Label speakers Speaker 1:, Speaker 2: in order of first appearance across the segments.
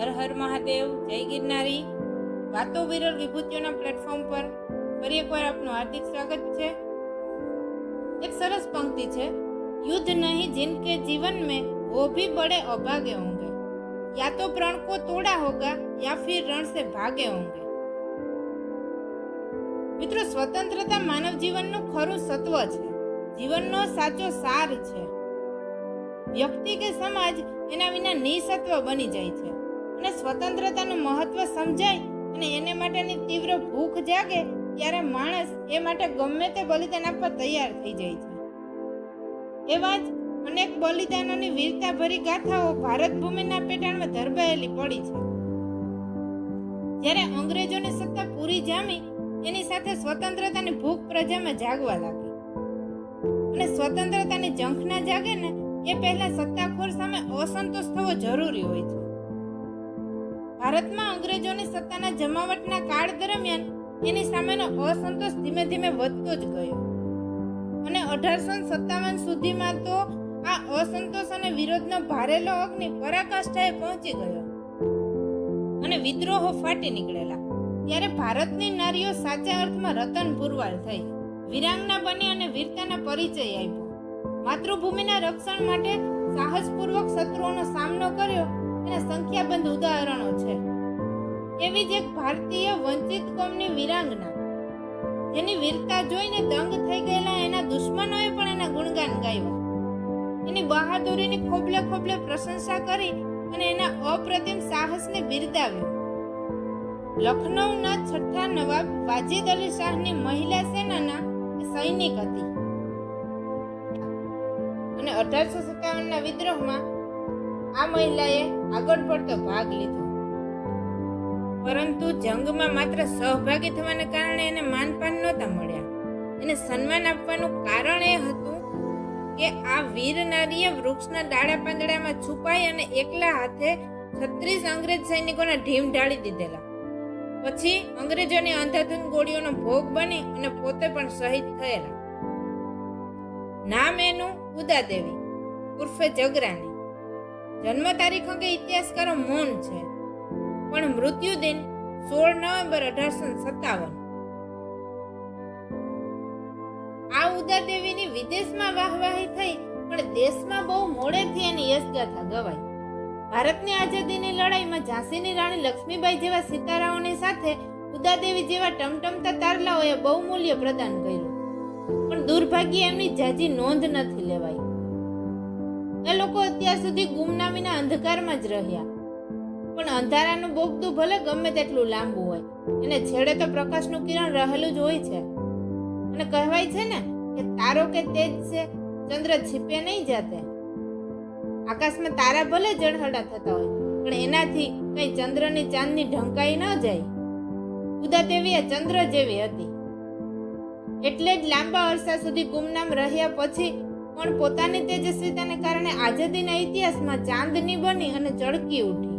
Speaker 1: હર હર મહાદેવ, જય ગિરનારી. વાતો વિરલ વિભૂતિઓના પ્લેટફોર્મ પર ફરી એકવાર આપનું હાર્દિક સ્વાગત છે. એક સરસ પંક્તિ છે. યુદ્ધ નહીં જિનકે જીવન મેં, વો ભી બડે અભાગે હોંગે. યા તો પ્રણ કો તોડા હોગા, યા ફિર રણ સે ભાગે હોંગે. મિત્રો, સ્વતંત્રતા માનવ જીવનનું ખરું સત્વ છે. જીવનનો સાચો સાર છે. વ્યક્તિ કે સમાજ એના વિના નિસત્વ બની જાય છે. અને સ્વતંત્રતાનું મહત્વ સમજાય અને એને માટેની તીવ્ર ભૂખ જાગે, ત્યારે માણસ એ માટે ગમે તે બલિદાન આપવા તૈયાર થઈ જાય છે. એવા જ અનેક બલિદાનોની વીરતાભરી ગાથાઓ ભારત ભૂમિના પેટાણમાં ધરબાયેલી પડી છે. જ્યારે અંગ્રેજોની સત્તા પૂરી જામી, એની સાથે સ્વતંત્રતાની ભૂખ પ્રજામાં જાગવા લાગી. અને સ્વતંત્રતાની ઝંખના જાગે ને એ પહેલા સત્તાખોર સામે અસંતોષ થવો જરૂરી હોય છે. ભારતમાં અંગ્રેજોની સત્તાના જમાવટના કાળ દરમિયાન એની સામેનો અસંતોષ ધીમે ધીમે વધતો જ ગયો. અને અઢારસો સત્તાવન સુધીમાં તો આ અસંતોષ અને વિરોધનો ભારેલો અગ્નિ પરાકાષ્ઠાએ પહોંચી ગયો. અને વિદ્રોહો ફાટી નીકળેલા. ત્યારે ભારતની નારીઓ સાચા અર્થમાં રતન પુરવાર થઈ. વિરાંગના બની અને વીરતાના પરિચય આપ્યો. માતૃભૂમિના રક્ષણ માટે સાહસપૂર્વક શત્રુઓનો સામનો કર્યો એના સંખ્યાબંધ ઉદાહરણો એવી જ એક ભારતીય વંચિત કોમની વિરાંગના. જેની વીરતા જોઈને દંગ થઈ ગયેલા એના દુશ્મનોએ પણ એના ગુણગાન ગાયા. એની બહાદુરીની ખોબલે ખોબલે પ્રશંસા કરી અને એના અપ્રતિમ સાહસને બિરદાવ્યું. લખનૌના છઠ્ઠા નવાબ વાજિદ અલી શાહની મહિલા સેનાના સૈનિક હતી. અને અઢારસો સત્તાવનના વિદ્રોહમાં આ મહિલાએ આગળ પડતો ભાગ લીધો. પરંતુ જંગમાં માત્ર સહભાગી થવાને કારણે એને માનપાન નહોતા મળ્યા. એને સન્માન આપવાનું કારણ એ હતું કે આ વીર નારીએ વૃક્ષના ડાળા પાંદડામાં છુપાઈ અને એકલા હાથે છત્રીસ અંગ્રેજ સૈનિકોને ઢીમ ઢાળી દીધેલા. પછી અંગ્રેજોની અંધાધૂંધ ગોળીઓનો ભોગ બની અને પોતે પણ શહીદ થયેલા. નામ એનું ઉદાદેવી, ઉર્ફે જગરાની જન્મ તારીખ અંગે ઇતિહાસકારો મૌન છે. પણ મૃત્યુ દિન સોળ નવેમ્બર અઢારસો સત્તાવન. આ ઉદાદેવીની વિદેશમાં વાહવાહી થઈ, પણ દેશમાં બહુ મોડેથી એની યશગાથા ગવાઈ. ભારતની આઝાદીની લડાઈમાં ઝાંસીની રાણી લક્ષ્મીબાઈ જેવા સિતારાઓની સાથે ઉદાદેવી જેવા ટમટમતા તારલાઓએ બહુમૂલ્ય પ્રદાન કર્યું. પણ દુર્ભાગ્ય એમની જાજી નોંધ નથી લેવાઈ. એ લોકો અત્યાર સુધી ગુમનામીના અંધકારમાં જ રહ્યા. પણ અંધારાનું બોગદું ભલે ગમે તેટલું લાંબુ હોય, એને છેડે તો પ્રકાશનું કિરણ રહેલું જ હોય છે. અને કહેવાય છે ને કે તારો કે તેજ છે, ચંદ્ર છીપે નહીં જાતે. આકાશમાં તારા ભલે જળહળા થતા હોય, પણ એનાથી કઈ ચંદ્રની ચાંદની ઢંકાઈ ન જાય. ઉદાદેવી એ ચંદ્ર જેવી હતી. એટલે જ લાંબા અરસા સુધી ગુમનામ રહ્યા પછી પણ પોતાની તેજસ્વીતાને કારણે આઝાદીના ઇતિહાસમાં ચાંદની બની અને ચળકી ઉઠી.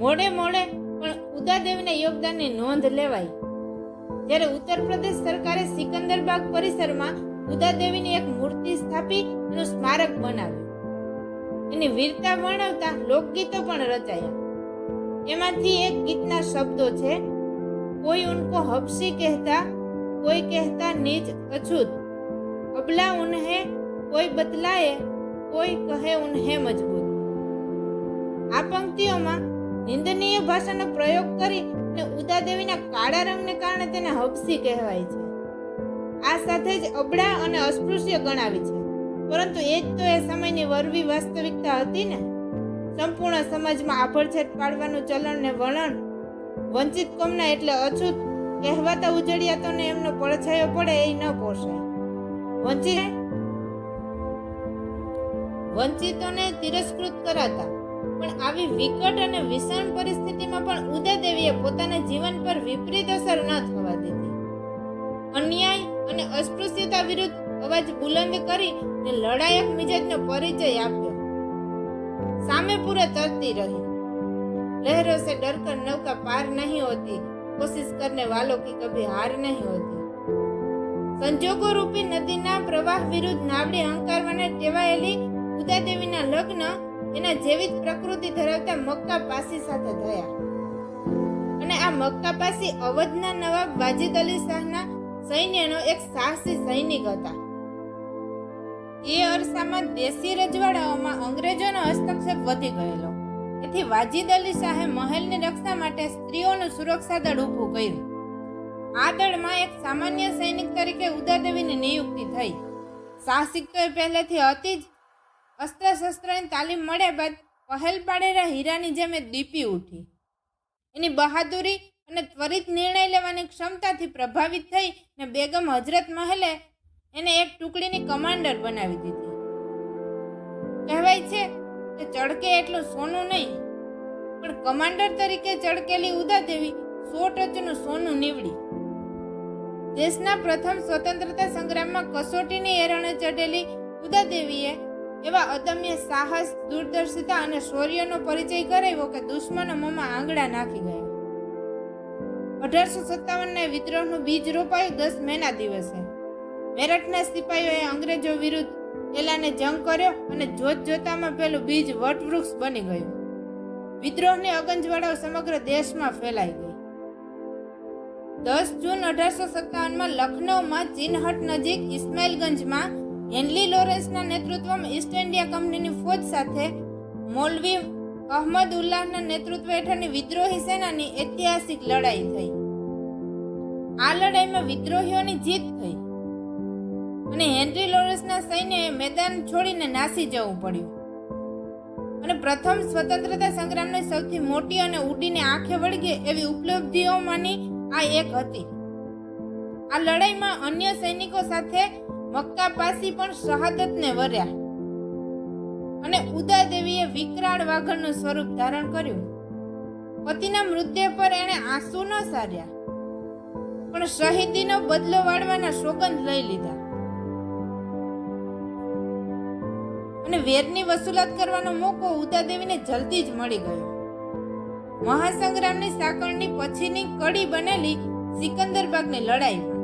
Speaker 1: મોડે મોડે પણ ઉદાદેવીના યોગદાનની નોંધ લેવાઈ જ્યારે ઉત્તર પ્રદેશ સરકારે સિકંદરબાગ પરિસરમાં ઉદાદેવીની એક મૂર્તિ સ્થાપી એનું સ્મારક બનાવ્યું. એની વીરતા વર્ણવતા લોકગીતો પણ રચાયા. એમાંથી એક ગીતના શબ્દો છે, કોઈ ઉનકો હબસી કહેતા, કોઈ કહેતા નીચ અછૂત. અબલા ઉન્હે, કોઈ બતલાએ કોઈ કહે ઉન્હે મજબૂત. આ પંક્તિઓમાં નિંદનીય ભાષાનો પ્રયોગ કરી અને ઉદાદેવીના કાળા રંગને કારણે તેને હબસી કહેવાય છે. આ સાથે જ અબળા અને અસ્પૃશ્ય ગણાવી છે. પરંતુ એ જ તો એ સમયની વરવી વાસ્તવિકતા હતી ને. સંપૂર્ણ સમાજમાં આભડછેટ પાડવાનું ચલણ ને વલણ, વંચિત કોમના એટલે અછૂત, કહેવાતા ઉજળિયાતોને એમનો પડછાયો પડે એ ન પોષાય. વંચિત વંચિતોને તિરસ્કૃત કરાતા પણ આવી વિકટ અને વિષમ પરિસ્થિતિમાં પણ ઉદયદેવીએ પોતાના જીવન પર વિપરીત અસર ન થવા દીધી. અન્યાય અને અસ્પૃશ્યતા વિરુદ્ધ અવાજ બુલંદ કરી ને લડાયક મિજાજનો પરિચય આપ્યો. સામે પૂરે તરતી રહી. લહેરો સે ડરકર નૌકા પાર નહીં હોતી. કોશિશ કરને વાલો કી કભી હાર નહીં હોતી. સંજોગો રૂપી નદીના પ્રવાહ વિરુદ્ધ નાવડી હંકારવાને ટેવાયેલી ઉદાદેવીના લગ્ન એના જેવી જ પ્રકૃતિ ધરાવતા મક્કા પાસી સાથે થયા. અને આ મક્કા પાસી અવધના નવાબ વાજિદ અલી શાહના સૈન્યનો એક સાહસી સૈનિક હતા. એ અરસામાં દેશી રજવાડાઓમાં અંગ્રેજોનો હસ્તક્ષેપ વધી ગયેલો. એથી વાજિદ અલી શાહે મહેલની રક્ષા માટે સ્ત્રીઓનું સુરક્ષા દળ ઊભું કર્યું. આ દળમાં એક સામાન્ય સૈનિક તરીકે ઉદાદેવીની નિયુક્તિ થઈ. સાહસિક તો એ પહેલેથી હતી જ અસ્ત્ર શસ્ત્રની તાલીમ મળ્યા બાદ પહેલ પાડેલા હીરાની જેમ એ દીપી ઉઠી. એની બહાદુરી અને ત્વરિત નિર્ણય લેવાની ક્ષમતાથી પ્રભાવિત થઈ ને બેગમ હજરત મહેલે એને એક ટુકડીની કમાન્ડર બનાવી દીધી. કહેવાય છે કે ચડકે એટલું સોનું નહીં, પણ કમાન્ડર તરીકે ચડકેલી ઉદાદેવી સો ટચનું સોનું નીવડી. દેશના પ્રથમ સ્વતંત્રતા સંગ્રામમાં કસોટીની એરણે ચડેલી ઉદાદેવીએ એવા અદમ્ય સાહસ, દૂરદર્શિતા અને શૌર્યનો પરિચય કરાવ્યો કે દુશ્મનો મોંમાં આંગળા નાખી ગયા. અઢારસો સત્તાવનના વિદ્રોહનું બીજ રોપાયું દસ મેના દિવસે. મેરઠના સિપાહીઓએ અંગ્રેજો વિરુદ્ધ એલાને જંગ કર્યો અને જોત જોતામાં પેલું બીજ વટવૃક્ષ બની ગયું. વિદ્રોહની અગંજવાળાઓ સમગ્ર દેશમાં ફેલાઈ ગઈ. દસ જૂન અઢારસો સત્તાવનમાં લખનૌમાં ચિનહટ નજીક ઇસ્માઇલગંજમાં હેનલી લોરેન્સના નેતૃત્વમાં ઈસ્ટ ઇન્ડિયા કંપનીની ફોજ સાથે મૌલવી અહમદ ઉલ્લાહના નેતૃત્વ હેઠળની વિદ્રોહી સેનાની ઐતિહાસિક લડાઈ થઈ. આ લડાઈમાં વિદ્રોહીઓની જીત થઈ. અને હેનરી લોરેન્સના સૈન્યએ મેદાન છોડીને નાસી જવું પડ્યું. અને પ્રથમ સ્વતંત્રતા સંગ્રામની સૌથી મોટી અને ઉડીને આંખે વળગે એવી ઉપલબ્ધિઓમાંની આ એક હતી. આ લડાઈમાં અન્ય સૈનિકો સાથે મક્કા પાસી પણ શહાદતને વર્યા. અને ઉદા દેવીએ વિકરાળ વાઘણનું સ્વરૂપ ધારણ કર્યું. પતિના મૃતદેહ પર એણે આંસુ ન સાર્યા, પણ શહીદીનો બદલો વાળવાના સોગંદ લઈ લીધા. અને વેરની વસૂલાત કરવાનો મોકો ઉદાદેવીને જલ્દી જ મળી ગયો. મહાસંગ્રામની સાંકળની પછીની કડી બનેલી સિકંદરબાગની લડાઈ.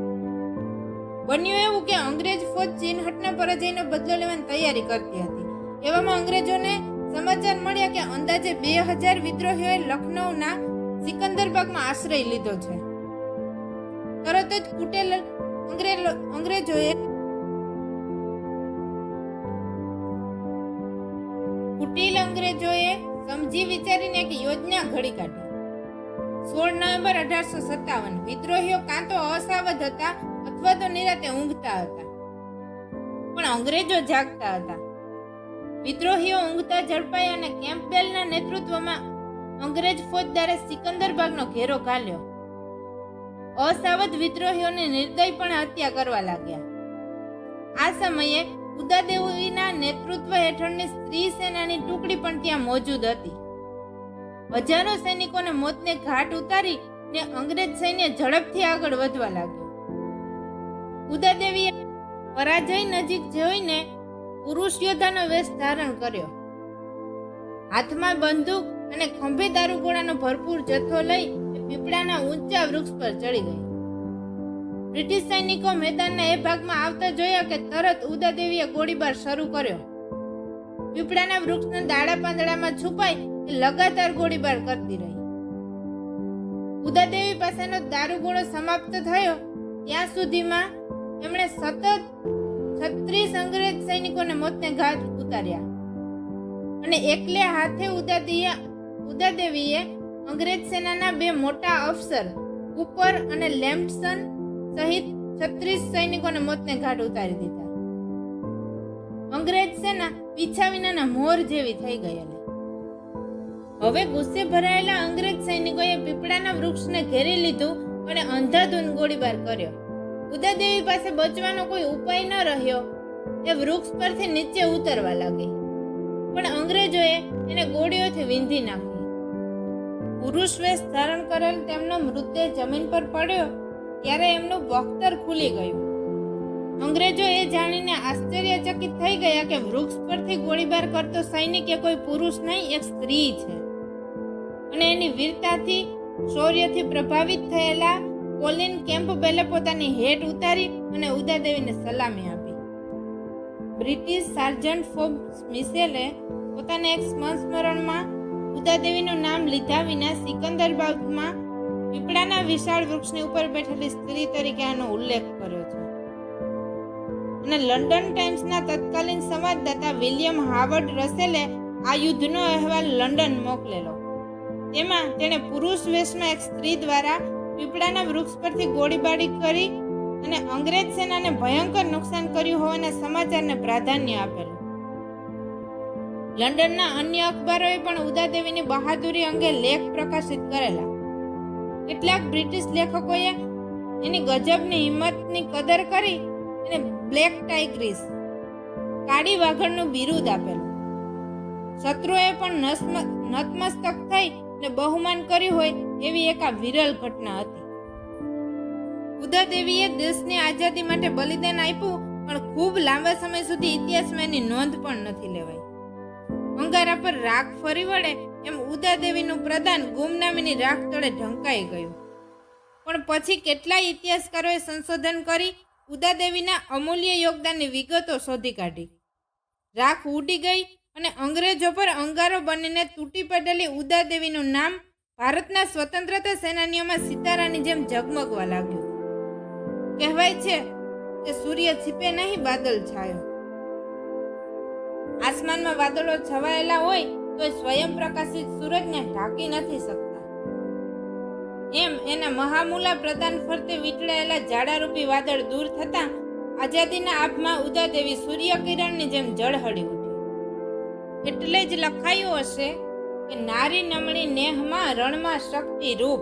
Speaker 1: બન્યું એવું કે અંગ્રેજ ફોજ ચીનહટના પરાજયનો બદલો લેવાની તૈયારી કરતી હતી. એવામાં અંગ્રેજોને સમાચાર મળ્યા કે અંદાજે બે હજાર વિદ્રોહીઓએ લખનૌના સિકંદરબાગમાં આશ્રય લીધો છે. તરત જ કુટેલ અંગ્રેજોએ કુટિલ અંગ્રેજોએ સમજી વિચારીને એક યોજના ઘડી કાઢી. સોળ નવેમ્બર અઢારસો સત્તાવન, વિદ્રોહીઓ કાં તો અસાવધ હતા અથવા તો નિરાતે ઊંઘતા હતા. પણ અંગ્રેજો જાગતા હતા. વિદ્રોહીઓ ઊંઘતા ઝડપાયા અને કેમ્પબેલના નેતૃત્વમાં અંગ્રેજ ફોજદારે સિકંદરબાગનો ઘેરો ઘાલ્યો અસાવધ વિદ્રોહીઓને નિર્દયપણે હત્યા કરવા લાગ્યા. આ સમયે ઉદાદેવીના નેતૃત્વ હેઠળની સ્ત્રી સેનાની ટુકડી પણ ત્યાં મોજૂદ હતી. હજારો સૈનિકોને મોતને ઘાટ ઉતારી ને અંગ્રેજ સૈન્ય ઝડપથી આગળ વધવા લાગ્યું. ઉદાદેવીએ પરાજય નજીક જોઈને પુરુષ યોદ્ધાનો વેશ ધારણ કર્યો. હાથમાં બંદૂક અને ખંભે દારૂગોળાનો ભરપૂર જથ્થો લઈ પીપળાના ઊંચા વૃક્ષ પર ચડી ગઈ. બ્રિટિશ સૈનિકો મેદાનના એ ભાગમાં આવતા જોયા કે તરત ઉદાદેવીએ ગોળીબાર શરૂ કર્યો. પીપળાના વૃક્ષના દાડા પાંદડામાં છુપાઈ એ લગાતાર ગોળીબાર કરતી રહી. ઉદાદેવી પાસેનો દારૂગોળો સમાપ્ત થયો, ત્યાં સુધીમાં એમણે સતત છત્રીસ અંગ્રેજ સૈનિકોને મોતને ઘાટ ઉતાર્યા. અને એકલે હાથે ઉદાદીએ ઉદાદેવીએ અંગ્રેજ સેનાના બે મોટા અફસર, કુપર અને લેમ્પસન સહિત છત્રીસ સૈનિકોને મોતને ઘાટ ઉતારી દીધા. અંગ્રેજ સેના પીછા વિનાના મોર જેવી થઈ ગયેલી હવે ગુસ્સે ભરાયેલા અંગ્રેજ સૈનિકોએ પીપળાના વૃક્ષને ઘેરી લીધું અને અંધાધૂન ગોળીબાર કર્યો. ઉદાદેવી પાસે બચવાનો કોઈ ઉપાય ન રહ્યો. એ વૃક્ષ પરથી નીચે ઉતરવા લાગી. પણ અંગ્રેજોએ એને ગોળીઓથી વીંધી નાખી. પુરુષ વેશ ધારણ કરેલ તેમનો મૃતદેહ જમીન પર પડ્યો, ત્યારે એમનું વખતર ખુલી ગયું. અંગ્રેજો એ જાણીને આશ્ચર્યચકિત થઈ ગયા કે વૃક્ષ પરથી ગોળીબાર કરતો સૈનિક એ કોઈ પુરુષ નહીં, એક સ્ત્રી છે. અને એની વીરતાથી, શૌર્યથી પ્રભાવિત થયેલા કોલિન કેમ્પબેલે પોતાની હેટ ઉતારી અને ઉદાદેવીને સલામી આપી. બ્રિટિશ સાર્જન્ટ ફોબ્સ મિસેલે પોતાના એક સંસ્મરણમાં ઉદાદેવીનું નામ લીધા વિના સિકંદર બાગમાં પીપળાના વિશાળ વૃક્ષની ઉપર બેઠેલી સ્ત્રી તરીકે આનો ઉલ્લેખ કર્યો છે. અને લંડન ટાઈમ્સના તત્કાલીન સંવાદદાતા વિલિયમ હાવર્ડ રસેલે આ યુદ્ધનો અહેવાલ લંડન મોકલેલો. તેમાં તેણે પુરુષ વેશમાં એક સ્ત્રી દ્વારા પીપળાના વૃક્ષ પરથી ગોળીબારી કરી અને અંગ્રેજ સેનાને ભયંકર નુકસાન કર્યું હોવાના સમાચારને પ્રાધાન્ય આપેલું. લંડનના અન્ય અખબારોએ પણ ઉદાદેવીની બહાદુરી અંગે લેખ પ્રકાશિત કરેલા. કેટલાક બ્રિટિશ લેખકોએ એની ગજબની હિંમતની કદર કરી એને બ્લેક ટાઇગ્રીસ, કાળી વાઘણનું બિરુદ આપેલું. શત્રુએ પણ નતમસ્તક થઈ ને બહુમાન કર્યું હોય એવી એક આ વિરલ ઘટના હતી. ઉદાદેવીએ દેશની આઝાદી માટે બલિદાન આપ્યું, પણ ખૂબ લાંબા સમય સુધી ઇતિહાસમાં એની નોંધ પણ નથી લેવાઈ. અંગારા પર રાખ ફરી વળે એમ ઉદાદેવીનું પ્રદાન ગુમનામીની રાખ તળે ઢંકાઈ ગયું. પણ પછી કેટલાય ઇતિહાસકારોએ સંશોધન કરી ઉદાદેવીના અમૂલ્ય યોગદાનની વિગતો શોધી કાઢી. રાખ ઉડી ગઈ અને અંગ્રેજો પર અંગારો બનીને તૂટી પડેલી ઉદાદેવીનું નામ ભારતના સ્વતંત્રતા સેનાનીઓમાં સિતારાની જેમ ઝગમગવા લાગ્યું. કહેવાય છે કે સૂર્ય છીપે નહીં, બાદલ છાયો. આસમાનમાં વાદળો છવાયેલા હોય તો સ્વયં પ્રકાશિત સૂરજને ઢાંકી નથી શકતા. એમ એના મહામૂલા પ્રદાન ફરતે વીંટળાયેલા જાડારૂપી વાદળ દૂર થતા આઝાદીના આભમાં ઉદાદેવી સૂર્યકિરણની જેમ જળ ઉઠી એટલે જ લખાયું હશે કે નારી નમણી નેહમાં રણમાં શક્તિ રૂપ.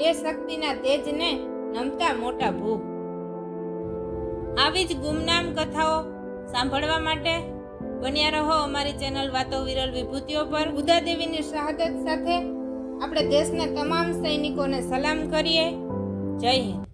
Speaker 1: એ શક્તિના તેજને નમતા મોટા ભૂખ આવી જ ગુમનામ કથાઓ સાંભળવા માટે બન્યા રહો અમારી ચેનલ વાતો વિરલ વિભૂતિઓ પર. ઉદાદેવીની શહાદત સાથે આપણે દેશના તમામ સૈનિકોને સલામ કરીએ. જય હિન્દ.